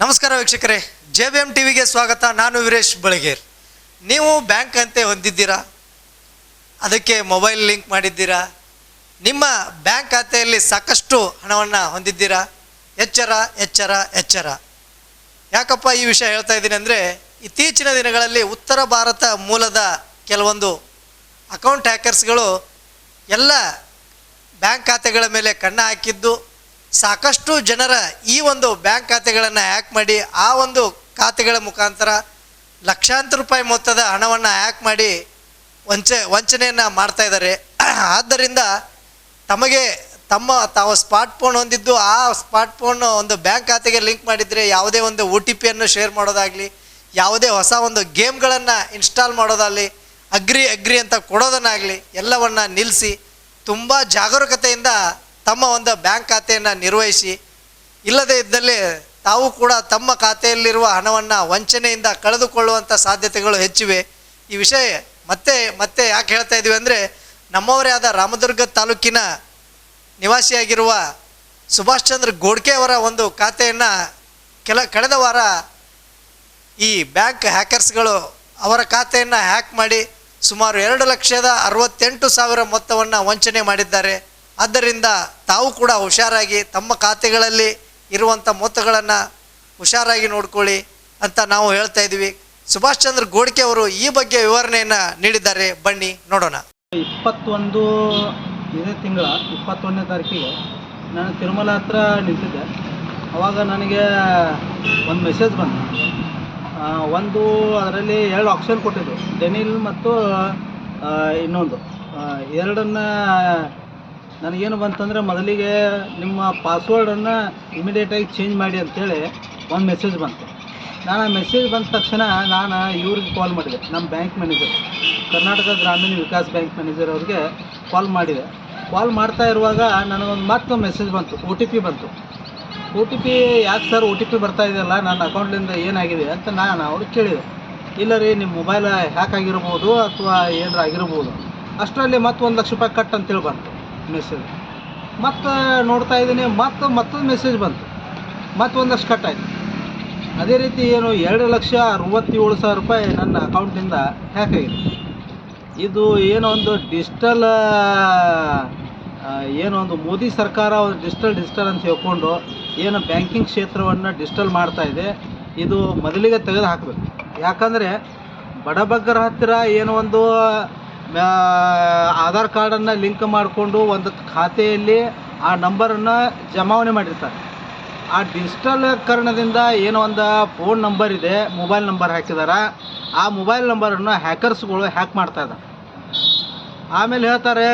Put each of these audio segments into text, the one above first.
ನಮಸ್ಕಾರ ವೀಕ್ಷಕರೇ J B M ಟಿವಿಗೆ ಸ್ವಾಗತ. ನಾನು ವೀರೇಶ್ ಬಳಗೇರ್. ನೀವು ಬ್ಯಾಂಕ್ ಅಂತೆ ಹೊಂದಿದ್ದೀರಾ? ಅದಕ್ಕೆ ಮೊಬೈಲ್ ಲಿಂಕ್ ಮಾಡಿದ್ದೀರಾ? ನಿಮ್ಮ ಬ್ಯಾಂಕ್ ಖಾತೆಯಲ್ಲಿ ಸಾಕಷ್ಟು ಹಣವನ್ನು ಹೊಂದಿದ್ದೀರಾ? ಎಚ್ಚರ ಎಚ್ಚರ ಎಚ್ಚರ. ಯಾಕಪ್ಪ ಈ ವಿಷಯ ಹೇಳ್ತಾ ಇದ್ದೀನಿ ಅಂದರೆ, ಇತ್ತೀಚಿನ ದಿನಗಳಲ್ಲಿ ಉತ್ತರ ಭಾರತ ಮೂಲದ ಕೆಲವೊಂದು ಅಕೌಂಟ್ ಹ್ಯಾಕರ್ಸ್ಗಳು ಎಲ್ಲ ಬ್ಯಾಂಕ್ ಖಾತೆಗಳ ಮೇಲೆ ಕಣ್ಣ ಹಾಕಿದ್ದು ಸಾಕಷ್ಟು ಜನರ ಈ ಒಂದು ಬ್ಯಾಂಕ್ ಖಾತೆಗಳನ್ನು ಹ್ಯಾಕ್ ಮಾಡಿ ಆ ಒಂದು ಖಾತೆಗಳ ಮುಖಾಂತರ ಲಕ್ಷಾಂತರ ರೂಪಾಯಿ ಮೊತ್ತದ ಹಣವನ್ನು ಹ್ಯಾಕ್ ಮಾಡಿ ವಂಚೆ, ವಂಚನೆಯನ್ನು ಮಾಡ್ತಾ ಇದ್ದಾರೆ. ಆದ್ದರಿಂದ ತಮಗೆ ತಮ್ಮ ತಾವು ಸ್ಮಾರ್ಟ್ ಫೋನ್ ಹೊಂದಿದ್ದು ಆ ಸ್ಮಾರ್ಟ್ ಫೋನ್ ಒಂದು ಬ್ಯಾಂಕ್ ಖಾತೆಗೆ ಲಿಂಕ್ ಮಾಡಿದರೆ ಯಾವುದೇ ಒಂದು ಒ ಟಿ ಪಿಯನ್ನು ಶೇರ್ ಮಾಡೋದಾಗಲಿ, ಯಾವುದೇ ಹೊಸ ಒಂದು ಗೇಮ್ಗಳನ್ನು ಇನ್ಸ್ಟಾಲ್ ಮಾಡೋದಾಗಲಿ, ಅಗ್ರಿ ಅಗ್ರಿ ಅಂತ ಕೊಡೋದನ್ನಾಗಲಿ ಎಲ್ಲವನ್ನು ನಿಲ್ಲಿಸಿ ತುಂಬ ಜಾಗರೂಕತೆಯಿಂದ ತಮ್ಮ ಒಂದು ಬ್ಯಾಂಕ್ ಖಾತೆಯನ್ನು ನಿರ್ವಹಿಸಿ, ಇಲ್ಲದೇ ಇದ್ದಲ್ಲಿ ತಾವು ಕೂಡ ತಮ್ಮ ಖಾತೆಯಲ್ಲಿರುವ ಹಣವನ್ನು ವಂಚನೆಯಿಂದ ಕಳೆದುಕೊಳ್ಳುವಂಥ ಸಾಧ್ಯತೆಗಳು ಹೆಚ್ಚಿವೆ. ಈ ವಿಷಯ ಮತ್ತೆ ಮತ್ತೆ ಯಾಕೆ ಹೇಳ್ತಾ ಇದ್ದೀವಿ ಅಂದರೆ, ನಮ್ಮವರೇ ಆದ ರಾಮದುರ್ಗ ತಾಲೂಕಿನ ನಿವಾಸಿಯಾಗಿರುವ ಸುಭಾಷ್ ಚಂದ್ರ ಗೋಡ್ಕೆ ಅವರ ಒಂದು ಖಾತೆಯನ್ನು ಕೆಲ ಕಳೆದ ವಾರ ಈ ಬ್ಯಾಂಕ್ ಹ್ಯಾಕರ್ಸ್ಗಳು ಅವರ ಖಾತೆಯನ್ನು ಹ್ಯಾಕ್ ಮಾಡಿ ಸುಮಾರು ಎರಡು ಲಕ್ಷದ ಅರವತ್ತೆಂಟು ಸಾವಿರ ಮೊತ್ತವನ್ನು ವಂಚನೆ ಮಾಡಿದ್ದಾರೆ. ಆದ್ದರಿಂದ ತಾವು ಕೂಡ ಹುಷಾರಾಗಿ ತಮ್ಮ ಖಾತೆಗಳಲ್ಲಿ ಇರುವಂಥ ಮೊತ್ತಗಳನ್ನು ಹುಷಾರಾಗಿ ನೋಡ್ಕೊಳ್ಳಿ ಅಂತ ನಾವು ಹೇಳ್ತಾ ಇದ್ದೀವಿ. ಸುಭಾಷ್ ಚಂದ್ರ ಗೋಡ್ಕೆ ಅವರು ಈ ಬಗ್ಗೆ ವಿವರಣೆಯನ್ನು ನೀಡಿದ್ದಾರೆ. ಬನ್ನಿ, ನೋಡೋಣ. ಇಪ್ಪತ್ತೊಂದು ಇದೇ ತಿಂಗಳ ಇಪ್ಪತ್ತೊಂದನೇ ತಾರೀಕಿಗೆ ನಾನು ತಿರುಮಲ ಹತ್ರ ನಿಂತಿದ್ದೆ. ಅವಾಗ ನನಗೆ ಒಂದು ಮೆಸೇಜ್ ಬಂತು. ಒಂದು ಅದರಲ್ಲಿ ಎರಡು ಆಪ್ಷನ್ ಕೊಟ್ಟಿದ್ದು ಡೆನಿಲ್ ಮತ್ತು ಇನ್ನೊಂದು. ಎರಡನ್ನ ನನಗೇನು ಬಂತಂದರೆ ಮೊದಲಿಗೆ ನಿಮ್ಮ ಪಾಸ್ವರ್ಡನ್ನು ಇಮಿಡಿಯೇಟಾಗಿ ಚೇಂಜ್ ಮಾಡಿ ಅಂತೇಳಿ ಒಂದು ಮೆಸೇಜ್ ಬಂತು. ನಾನು ಆ ಮೆಸೇಜ್ ಬಂದ ತಕ್ಷಣ ನಾನು ಇವ್ರಿಗೆ ಕಾಲ್ ಮಾಡಿದೆ ನಮ್ಮ ಬ್ಯಾಂಕ್ ಮ್ಯಾನೇಜರ್ ಕರ್ನಾಟಕ ಗ್ರಾಮೀಣ ವಿಕಾಸ್ ಬ್ಯಾಂಕ್ ಮ್ಯಾನೇಜರ್ ಅವ್ರಿಗೆ ಕಾಲ್ ಮಾಡಿದೆ. ಕಾಲ್ ಮಾಡ್ತಾ ಇರುವಾಗ ನನಗೊಂದು ಮತ್ತೊಂದು ಮೆಸೇಜ್ ಬಂತು ಒ ಟಿ ಪಿ ಬಂತು. ಒ ಟಿ ಪಿ ಯಾಕೆ ಸರ್ ಒ ಟಿ ಪಿ ಬರ್ತಾ ಇದೆಯಲ್ಲ, ನನ್ನ ಅಕೌಂಟ್ಲಿಂದ ಏನಾಗಿದೆ ಅಂತ ನಾನು ಅವ್ರಿಗೆ ಕೇಳಿದೆ. ಇಲ್ಲ ರೀ ನಿಮ್ಮ ಮೊಬೈಲ್ ಹ್ಯಾಕ್ ಆಗಿರ್ಬೋದು ಅಥವಾ ಏನಾರ ಆಗಿರ್ಬೋದು. ಅಷ್ಟರಲ್ಲಿ ಮತ್ತೊಂದು ಲಕ್ಷ ರೂಪಾಯಿ ಕಟ್ ಅಂತೇಳಿ ಬಂತು. ಮೆಸೇಜ್ ಮತ್ತು ನೋಡ್ತಾ ಇದ್ದೀನಿ, ಮತ್ತು ಮತ್ತೊಂದು ಮೆಸೇಜ್ ಬಂತು. ಮತ್ತೆ ಒಂದಷ್ಟು ಕಟ್ ಆಯಿತು. ಅದೇ ರೀತಿ ಏನು ಎರಡು ಲಕ್ಷ ಅರವತ್ತೇಳು ಸಾವಿರ ರೂಪಾಯಿ ನನ್ನ ಅಕೌಂಟಿಂದ ಹ್ಯಾಕ್ ಆಗಿದೆ. ಇದು ಏನೋ ಒಂದು ಡಿಜಿಟಲ್ ಏನೋ ಒಂದು ಮೋದಿ ಸರ್ಕಾರ ಒಂದು ಡಿಜಿಟಲ್ ಡಿಜಿಟಲ್ ಅಂತ ಹೇಳ್ಕೊಂಡು ಏನು ಬ್ಯಾಂಕಿಂಗ್ ಕ್ಷೇತ್ರವನ್ನು ಡಿಜಿಟಲ್ ಮಾಡ್ತಾ ಇದೆ. ಇದು ಮೊದಲಿಗೆ ತೆಗೆದು ಹಾಕಬೇಕು. ಯಾಕಂದರೆ ಬಡಬಗ್ಗರ ಹತ್ತಿರ ಏನೋ ಒಂದು ಆಧಾರ್ ಕಾರ್ಡನ್ನು ಲಿಂಕ್ ಮಾಡಿಕೊಂಡು ಒಂದು ಖಾತೆಯಲ್ಲಿ ಆ ನಂಬರನ್ನು ಜಮಾವಣೆ ಮಾಡಿರ್ತಾರೆ. ಆ ಡಿಜಿಟಲೀಕರಣದಿಂದ ಏನೋ ಒಂದು ಫೋನ್ ನಂಬರ್ ಇದೆ, ಮೊಬೈಲ್ ನಂಬರ್ ಹಾಕಿದ್ದಾರೆ ಆ ಮೊಬೈಲ್ ನಂಬರನ್ನು ಹ್ಯಾಕರ್ಸ್ಗಳು ಹ್ಯಾಕ್ ಮಾಡ್ತಾ ಇದ್ದಾರೆ ಆಮೇಲೆ ಹೇಳ್ತಾರೆ,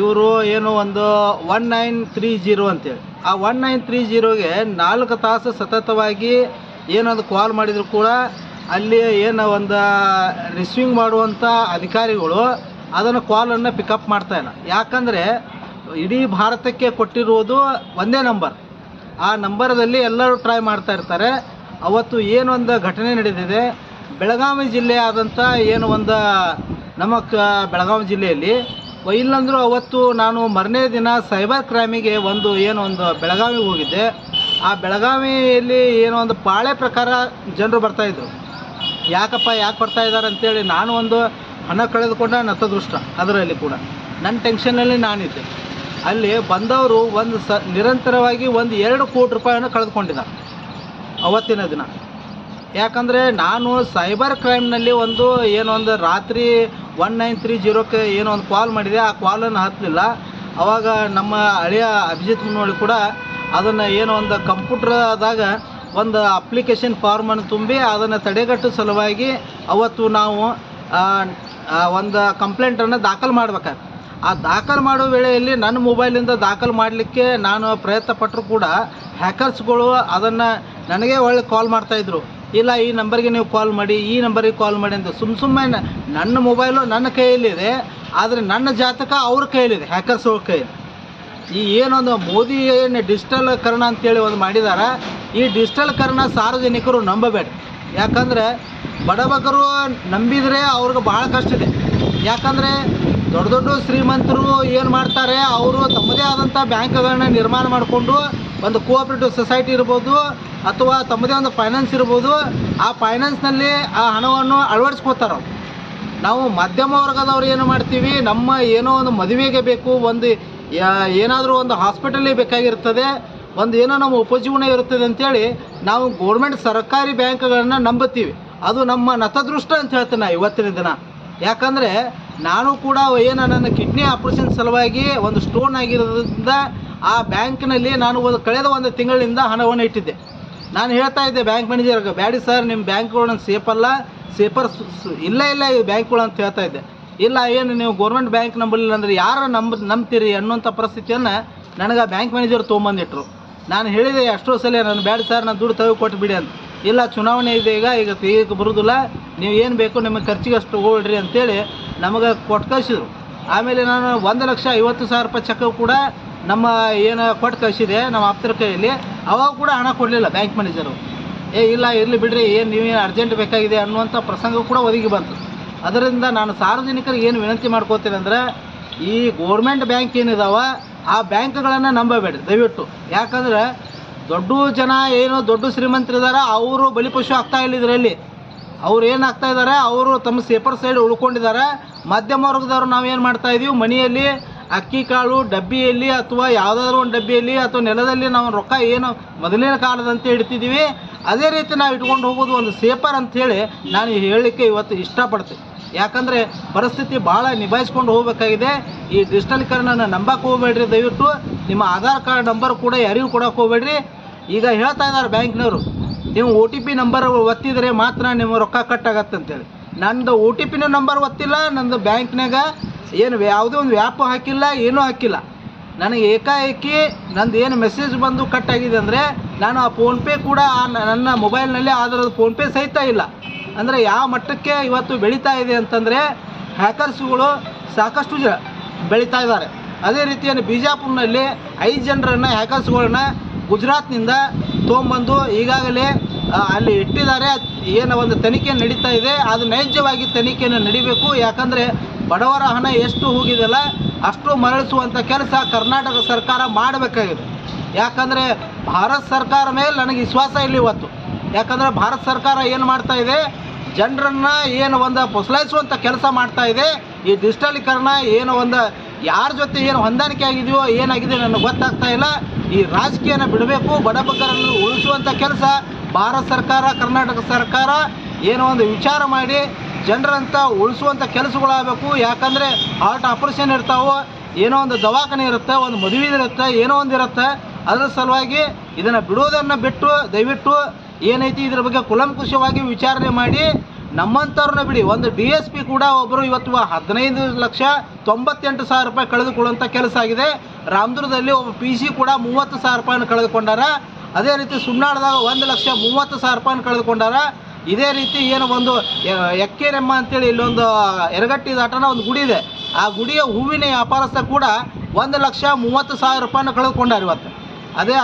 ಇವರು ಏನು ಒಂದು ಒನ್ ನೈನ್ ತ್ರೀ ಜೀರೋ ಅಂತೇಳಿ. ಆ ಒನ್ ನೈನ್ ತ್ರೀ ಜೀರೋಗೆ ನಾಲ್ಕು ತಾಸು ಸತತವಾಗಿ ಏನೊಂದು ಕಾಲ್ ಮಾಡಿದರೂ ಕೂಡ ಅಲ್ಲಿ ಏನು ಒಂದು ರಿಸೀವಿಂಗ್ ಮಾಡುವಂಥ ಅಧಿಕಾರಿಗಳು ಅದನ್ನು ಕಾಲನ್ನು ಪಿಕಪ್ ಮಾಡ್ತಾ ಇಲ್ಲ. ಯಾಕಂದರೆ ಇಡೀ ಭಾರತಕ್ಕೆ ಕೊಟ್ಟಿರುವುದು ಒಂದೇ ನಂಬರ್ ಆ ನಂಬರದಲ್ಲಿ ಎಲ್ಲರೂ ಟ್ರೈ ಮಾಡ್ತಾ ಇರ್ತಾರೆ. ಅವತ್ತು ಏನೊಂದು ಘಟನೆ ನಡೆದಿದೆ ಬೆಳಗಾವಿ ಜಿಲ್ಲೆ ಆದಂಥ ಏನು ಒಂದು ನಮ್ಮ ಬೆಳಗಾವಿ ಜಿಲ್ಲೆಯಲ್ಲಿ ಇಲ್ಲಂದರೂ ಅವತ್ತು ನಾನು ಮರನೇ ದಿನ ಸೈಬರ್ ಕ್ರೈಮಿಗೆ ಒಂದು ಏನು ಒಂದು ಬೆಳಗಾವಿಗೆ ಹೋಗಿದ್ದೆ. ಆ ಬೆಳಗಾವಿಯಲ್ಲಿ ಏನೋ ಒಂದು ಪಾಳೆ ಪ್ರಕಾರ ಜನರು ಬರ್ತಾಯಿದ್ರು ಯಾಕಪ್ಪ ಯಾಕೆ ಬರ್ತಾ ಇದ್ದಾರೆ ಅಂತೇಳಿ ನಾನು ಒಂದು ಹಣ ಕಳೆದುಕೊಂಡ ನತದೃಷ್ಟ ಅದರಲ್ಲಿ ಕೂಡ. ನನ್ನ ಟೆನ್ಷನಲ್ಲಿ ನಾನಿದ್ದೆ. ಅಲ್ಲಿ ಬಂದವರು ಒಂದು ಸ, ನಿರಂತರವಾಗಿ ಒಂದು ಎರಡು ಕೋಟಿ ರೂಪಾಯಿಯನ್ನು ಕಳೆದುಕೊಂಡಿದ್ದ ಅವತ್ತಿನ ದಿನ. ಯಾಕಂದರೆ ನಾನು ಸೈಬರ್ ಕ್ರೈಮ್ನಲ್ಲಿ ಒಂದು ಏನೋ ಒಂದು ರಾತ್ರಿ ಒನ್ ನೈನ್ ತ್ರೀ ಜೀರೋಕ್ಕೆ ಏನೋ ಒಂದು ಕಾಲ್ ಮಾಡಿದೆ. ಆ ಕಾಲನ್ನು ಹತ್ತಲಿಲ್ಲ ಅವಾಗ ನಮ್ಮ ಹಳೆಯ ಅಭಿಜಿತ್ ಮುನ್ನೋಳಿ ಕೂಡ ಅದನ್ನು ಏನೋ ಒಂದು ಕಂಪ್ಯೂಟ್ರದಾಗ ಒಂದು ಅಪ್ಲಿಕೇಶನ್ ಫಾರ್ಮನ್ನು ತುಂಬಿ ಅದನ್ನು ತಡೆಗಟ್ಟೋ ಸಲುವಾಗಿ ಅವತ್ತು ನಾವು ಒಂದು ಕಂಪ್ಲೇಂಟನ್ನು ದಾಖಲು ಮಾಡ್ಬೇಕಾಗ್ತದೆ ಆ ದಾಖಲು ಮಾಡೋ ವೇಳೆಯಲ್ಲಿ ನನ್ನ ಮೊಬೈಲಿಂದ ದಾಖಲು ಮಾಡಲಿಕ್ಕೆ ನಾನು ಪ್ರಯತ್ನ ಪಟ್ಟರು ಕೂಡ ಹ್ಯಾಕರ್ಸ್ಗಳು ಅದನ್ನು ನನಗೆ ಒಳ್ಳೆ ಕಾಲ್ ಮಾಡ್ತಾಯಿದ್ರು ಇಲ್ಲ, ಈ ನಂಬರ್ಗೆ ನೀವು ಕಾಲ್ ಮಾಡಿ, ಈ ನಂಬರಿಗೆ ಕಾಲ್ ಮಾಡಿ ಅಂತ ಸುಮ್ಮ ಸುಮ್ಮನೆ ನನ್ನ ಮೊಬೈಲು ನನ್ನ ಕೈಯಲ್ಲಿದೆ, ಆದರೆ ನನ್ನ ಜಾತಕ ಅವ್ರ ಕೈಯಲ್ಲಿದೆ ಹ್ಯಾಕರ್ಸ್ ಅವ್ರ ಕೈಯಲ್ಲಿ. ಈ ಏನೊಂದು ಮೋದಿ ಏನು ಡಿಜಿಟಲ್ ಕರ್ಣ ಅಂತೇಳಿ ಒಂದು ಮಾಡಿದಾರ, ಈ ಡಿಜಿಟಲ್ಕರಣ ಸಾರ್ವಜನಿಕರು ನಂಬಬೇಡ ಯಾಕಂದರೆ ಬಡಬಗರು ನಂಬಿದರೆ ಅವ್ರಿಗೆ ಭಾಳ ಕಷ್ಟ ಇದೆ. ಯಾಕಂದರೆ ದೊಡ್ಡ ದೊಡ್ಡ ಶ್ರೀಮಂತರು ಏನು ಮಾಡ್ತಾರೆ, ಅವರು ತಮ್ಮದೇ ಆದಂಥ ಬ್ಯಾಂಕ್ಗಳನ್ನ ನಿರ್ಮಾಣ ಮಾಡಿಕೊಂಡು ಒಂದು ಕೋಆಪ್ರೇಟಿವ್ ಸೊಸೈಟಿ ಇರ್ಬೋದು, ಅಥವಾ ತಮ್ಮದೇ ಒಂದು ಫೈನಾನ್ಸ್ ಇರ್ಬೋದು, ಆ ಫೈನಾನ್ಸ್ನಲ್ಲಿ ಆ ಹಣವನ್ನು ಅಳವಡಿಸ್ಕೋತಾರೆ ನಾವು ಮಧ್ಯಮ ವರ್ಗದವ್ರು ಏನು ಮಾಡ್ತೀವಿ, ನಮ್ಮ ಏನೋ ಒಂದು ಮದುವೆಗೆ ಬೇಕು, ಒಂದು ಏನಾದರೂ ಒಂದು ಹಾಸ್ಪಿಟಲೇ ಬೇಕಾಗಿರ್ತದೆ ಒಂದು ಏನೋ ನಮ್ಮ ಉಪಜೀವನ ಇರುತ್ತದೆ ಅಂತೇಳಿ ನಾವು ಗೋರ್ಮೆಂಟ್ ಸರ್ಕಾರಿ ಬ್ಯಾಂಕ್ಗಳನ್ನು ನಂಬುತ್ತೀವಿ. ಅದು ನಮ್ಮ ನತದೃಷ್ಟ ಅಂತ ಹೇಳ್ತೇನೆ ಇವತ್ತಿನ ದಿನ. ಯಾಕಂದರೆ ನಾನು ಕೂಡ ಏನು ನನ್ನ ಕಿಡ್ನಿ ಆಪ್ರೇಷನ್ ಸಲುವಾಗಿ ಒಂದು ಸ್ಟೋನ್ ಆಗಿರೋದ್ರಿಂದ ಆ ಬ್ಯಾಂಕ್ನಲ್ಲಿ ನಾನು ಒಂದು ಕಳೆದ ಒಂದು ತಿಂಗಳಿಂದ ಹಣವನ್ನು ಇಟ್ಟಿದ್ದೆ. ನಾನು ಹೇಳ್ತಾ ಇದ್ದೆ ಬ್ಯಾಂಕ್ ಮ್ಯಾನೇಜರ್ಗೆ ಬ್ಯಾಡಿ ಸರ್ ನಿಮ್ಮ ಬ್ಯಾಂಕ್ಗಳು ಸೇಫ್ ಅಲ್ಲ ಸೇಫರ್ ಇಲ್ಲ ಇಲ್ಲ ಈ ಬ್ಯಾಂಕ್ಗಳು ಅಂತ ಹೇಳ್ತಾ ಇದ್ದೆ. ಇಲ್ಲ, ಏನು ನೀವು ಗೌರ್ಮೆಂಟ್ ಬ್ಯಾಂಕ್ ನಂಬಲಿಲ್ಲ ಅಂದರೆ ಯಾರು ನಂಬ, ನಂಬ್ತೀರಿ ಅನ್ನುವಂಥ ಪರಿಸ್ಥಿತಿಯನ್ನು ನನಗೆ ಬ್ಯಾಂಕ್ ಮ್ಯಾನೇಜರ್ ತೊಗೊಂಬಂದಿಟ್ರು. ನಾನು ಹೇಳಿದೆ ಎಷ್ಟೋ ಸಲ ನಾನು ಬ್ಯಾಡ ಸರ್, ನಾನು ದುಡ್ಡು ತೆಗೆದು ಕೊಟ್ಬಿಡಿ ಅಂತ. ಇಲ್ಲ, ಚುನಾವಣೆ ಇದೆ ಈಗ ಈಗ ಈಗ ಬರೋದಿಲ್ಲ. ನೀವು ಏನು ಬೇಕು ನಿಮಗೆ ಖರ್ಚಿಗೆ ಅಷ್ಟು ಹೋಗ್ಬಿಡ್ರಿ ಅಂತೇಳಿ ನಮಗೆ ಕೊಟ್ಟು ಕಳಿಸಿದ್ರು. ಆಮೇಲೆ ನಾನು ಒಂದು ಲಕ್ಷ ಐವತ್ತು ಸಾವಿರ ರೂಪಾಯಿ ಚೆಕ್ ಕೂಡ ನಮ್ಮ ಏನು ಕೊಟ್ಟು ಕಳಿಸಿದೆ, ನಮ್ಮ ಆಪ್ತರ ಕೈಯಲ್ಲಿ. ಅವಾಗ ಕೂಡ ಹಣ ಕೊಡಲಿಲ್ಲ ಬ್ಯಾಂಕ್ ಮ್ಯಾನೇಜರು. ಏ, ಇಲ್ಲ, ಇರಲಿ ಬಿಡ್ರಿ, ಏನು ನೀವೇನು ಅರ್ಜೆಂಟ್ ಬೇಕಾಗಿದೆ ಅನ್ನುವಂಥ ಪ್ರಸಂಗ ಕೂಡ ಒದಗಿ ಬಂತು. ಅದರಿಂದ ನಾನು ಸಾರ್ವಜನಿಕರಿಗೆ ಏನು ವಿನಂತಿ ಮಾಡ್ಕೋತೀನಿ ಅಂದರೆ, ಈ ಗೋರ್ಮೆಂಟ್ ಬ್ಯಾಂಕ್ ಏನಿದಾವ ಆ ಬ್ಯಾಂಕ್ಗಳನ್ನು ನಂಬಬೇಡಿ, ದಯವಿಟ್ಟು. ಯಾಕಂದ್ರೆ ದೊಡ್ಡ ಜನ ಏನು ದೊಡ್ಡ ಶ್ರೀಮಂತರಿದ್ದಾರೆ ಅವರು ಬಲಿಪಶು ಆಗ್ತಾ ಇಲ್ಲ ಇದರಲ್ಲಿ. ಅವ್ರು ಏನು ಆಗ್ತಾ ಇದ್ದಾರೆ ಅವರು ತಮ್ಮ ಸೇಪರ್ ಸೈಡ್ ಉಳ್ಕೊಂಡಿದ್ದಾರೆ ಮಧ್ಯಮ ವರ್ಗದವ್ರು ನಾವೇನು ಮಾಡ್ತಾ ಇದೀವಿ? ಮನೆಯಲ್ಲಿ ಅಕ್ಕಿ ಕಾಳು, ಡಬ್ಬಿಯಲ್ಲಿ ಅಥವಾ ಯಾವುದಾದ್ರೂ ಒಂದು ಡಬ್ಬಿಯಲ್ಲಿ ಅಥವಾ ನೆಲದಲ್ಲಿ ನಾವು ರೊಕ್ಕ ಏನು ಮೊದಲಿನ ಕಾಲದಂತೆ ಇಡ್ತಿದ್ದೀವಿ ಅದೇ ರೀತಿ ನಾವು ಇಟ್ಕೊಂಡು ಹೋಗೋದು ಒಂದು ಸೇಪರ್ ಅಂಥೇಳಿ ನಾನು ಹೇಳಲಿಕ್ಕೆ ಇವತ್ತು ಇಷ್ಟಪಡ್ತೀನಿ. ಯಾಕಂದರೆ ಪರಿಸ್ಥಿತಿ ಭಾಳ ನಿಭಾಯಿಸ್ಕೊಂಡು ಹೋಗಬೇಕಾಗಿದೆ. ಈ ಡಿಜಿಟಲೀಕರಣನ ನಂಬಕ್ಕೆ ಹೋಗ್ಬೇಡ್ರಿ ದಯವಿಟ್ಟು. ನಿಮ್ಮ ಆಧಾರ್ ಕಾರ್ಡ್ ನಂಬರ್ ಕೂಡ ಯಾರಿಗೂ ಕೊಡೋಕೆ ಹೋಗ್ಬೇಡ್ರಿ. ಈಗ ಹೇಳ್ತಾ ಇದ್ದಾರೆ ಬ್ಯಾಂಕ್ನವರು, ನೀವು ಒ ಟಿ ಪಿ ನಂಬರ್ ಒತ್ತಿದರೆ ಮಾತ್ರ ನಿಮ್ಮ ರೊಕ್ಕ ಕಟ್ ಆಗತ್ತೆ ಅಂತೇಳಿ. ನಂದು ಒ ಟಿ ಪಿನ ನಂಬರ್ ಒತ್ತಿಲ್ಲ, ನಂದು ಬ್ಯಾಂಕ್ನಾಗ ಏನು ಯಾವುದೇ ಒಂದು ವ್ಯಾಪ್ ಹಾಕಿಲ್ಲ, ಏನೂ ಹಾಕಿಲ್ಲ. ನನಗೆ ಏಕಾಏಕಿ ನಂದು ಏನು ಮೆಸೇಜ್ ಬಂದು ಕಟ್ ಆಗಿದೆ ಅಂದರೆ, ನಾನು ಆ ಫೋನ್ಪೇ ಕೂಡ ಆ ನನ್ನ ಮೊಬೈಲ್ನಲ್ಲಿ ಅದರದ್ದು ಫೋನ್ಪೇ ಸಹಿತ ಇಲ್ಲ. ಅಂದರೆ ಯಾವ ಮಟ್ಟಕ್ಕೆ ಇವತ್ತು ಬೆಳೀತಾ ಇದೆ ಅಂತಂದರೆ ಹ್ಯಾಕರ್ಸ್ಗಳು ಸಾಕಷ್ಟು ಜನ ಬೆಳೀತಾ ಇದ್ದಾರೆ. ಅದೇ ರೀತಿಯಲ್ಲಿ ಬಿಜಾಪುರ್ನಲ್ಲಿ ಐದು ಜನರನ್ನು ಹ್ಯಾಕರ್ಸ್ಗಳನ್ನ ಗುಜರಾತ್ನಿಂದ ತೊಗೊಂಬಂದು ಈಗಾಗಲೇ ಅಲ್ಲಿ ಇಟ್ಟಿದ್ದಾರೆ. ಏನು ಒಂದು ತನಿಖೆ ನಡೀತಾ ಇದೆ. ಅದು ನೈಜವಾಗಿ ತನಿಖೆಯನ್ನು ನಡಿಬೇಕು. ಯಾಕಂದರೆ ಬಡವರ ಹಣ ಎಷ್ಟು ಹೋಗಿದೆಯಲ್ಲ ಅಷ್ಟು ಮರಳಿಸುವಂಥ ಕೆಲಸ ಕರ್ನಾಟಕ ಸರ್ಕಾರ ಮಾಡಬೇಕಾಗಿದೆ. ಯಾಕಂದರೆ ಭಾರತ ಸರ್ಕಾರ ಮೇಲೆ ನನಗೆ ವಿಶ್ವಾಸ ಇಲ್ಲ ಇವತ್ತು. ಯಾಕಂದರೆ ಭಾರತ ಸರ್ಕಾರ ಏನು ಮಾಡ್ತಾ ಇದೆ? ಜನರನ್ನು ಏನು ಒಂದು ಪೊಸಲಾಯಿಸುವಂಥ ಕೆಲಸ ಮಾಡ್ತಾ ಇದೆ. ಈ ಡಿಜಿಟಲೀಕರಣ ಏನು ಒಂದು ಯಾರ ಜೊತೆ ಏನು ಹೊಂದಾಣಿಕೆ ಆಗಿದೆಯೋ, ಏನಾಗಿದೆ ನನಗೆ ಗೊತ್ತಾಗ್ತಾ ಇಲ್ಲ. ಈ ರಾಜಕೀಯನ ಬಿಡಬೇಕು ಬಡಬಗ್ಗರನ್ನು ಉಳಿಸುವಂಥ ಕೆಲಸ ಭಾರತ ಸರ್ಕಾರ, ಕರ್ನಾಟಕ ಸರ್ಕಾರ ಏನೋ ಒಂದು ವಿಚಾರ ಮಾಡಿ ಜನರಂತ ಉಳಿಸುವಂಥ ಕೆಲಸಗಳಾಗಬೇಕು. ಯಾಕಂದರೆ ಹಾರ್ಟ್ ಆಪರೇಷನ್ ಇರ್ತಾವೆ, ಏನೋ ಒಂದು ದವಾಖಾನೆ ಇರುತ್ತೆ, ಒಂದು ಮದುವೆ ಇರುತ್ತೆ, ಏನೋ ಒಂದು ಇರುತ್ತೆ. ಅದರ ಸಲುವಾಗಿ ಇದನ್ನು ಬಿಡೋದನ್ನು ಬಿಟ್ಟು, ದಯವಿಟ್ಟು ಏನೈತಿ ಇದ್ರ ಬಗ್ಗೆ ಕುಲಂಕುಷವಾಗಿ ವಿಚಾರಣೆ ಮಾಡಿ ನಮ್ಮಂಥವ್ರನ್ನ ಬಿಡಿ. ಒಂದು ಡಿ ಎಸ್ ಪಿ ಕೂಡ ಒಬ್ಬರು ಇವತ್ತು ಹದಿನೈದು ಲಕ್ಷ ತೊಂಬತ್ತೆಂಟು ಸಾವಿರ ರೂಪಾಯಿ ಕಳೆದುಕೊಳ್ಳುವಂಥ ಕೆಲಸ ಆಗಿದೆ. ರಾಮದುರ್ಗದಲ್ಲಿ ಒಬ್ಬ ಪಿ ಸಿ ಕೂಡ ಮೂವತ್ತು ಸಾವಿರ ರೂಪಾಯಿನ ಕಳೆದುಕೊಂಡಾರ. ಅದೇ ರೀತಿ ಸುಮ್ನಾಳದಾಗ ಒಂದು ಲಕ್ಷ ಮೂವತ್ತು ಸಾವಿರ ರೂಪಾಯಿನ ಕಳೆದುಕೊಂಡಾರ. ಇದೇ ರೀತಿ ಏನು ಒಂದು ಎಕ್ಕೇರೆಮ್ಮ ಅಂತೇಳಿ ಇಲ್ಲೊಂದು ಎರಗಟ್ಟಿ ದಾಟನ ಒಂದು ಗುಡಿ ಇದೆ. ಆ ಗುಡಿಯ ಹೂವಿನ ವ್ಯಾಪಾರಸ್ಥ ಕೂಡ ಒಂದು ಲಕ್ಷ ಮೂವತ್ತು ಸಾವಿರ ರೂಪಾಯಿನ ಕಳೆದುಕೊಂಡಾರ ಇವತ್ತು. ಅದೇ